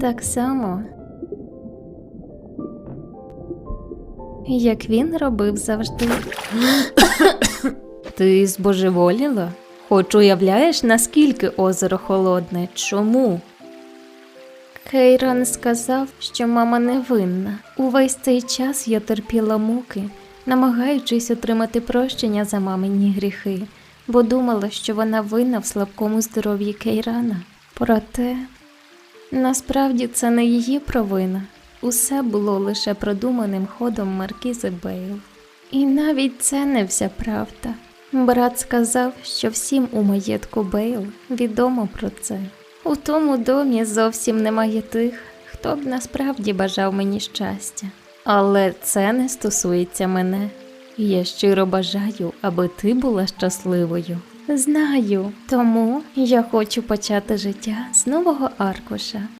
так само, як він робив завжди. Ти збожеволіла? Хоч уявляєш, наскільки озеро холодне? Чому? Кейрон сказав, що мама не винна. Увесь цей час я терпіла муки, намагаючись отримати прощення за мамині гріхи, бо думала, що вона винна в слабкому здоров'ї Кейрана. Проте насправді це не її провина. Усе було лише продуманим ходом Маркізи Бейл. І навіть це не вся правда. Брат сказав, що всім у маєтку Бейл відомо про це. У тому домі зовсім немає тих, хто б насправді бажав мені щастя. Але це не стосується мене. Я щиро бажаю, аби ти була щасливою. Знаю, тому я хочу почати життя з нового аркуша.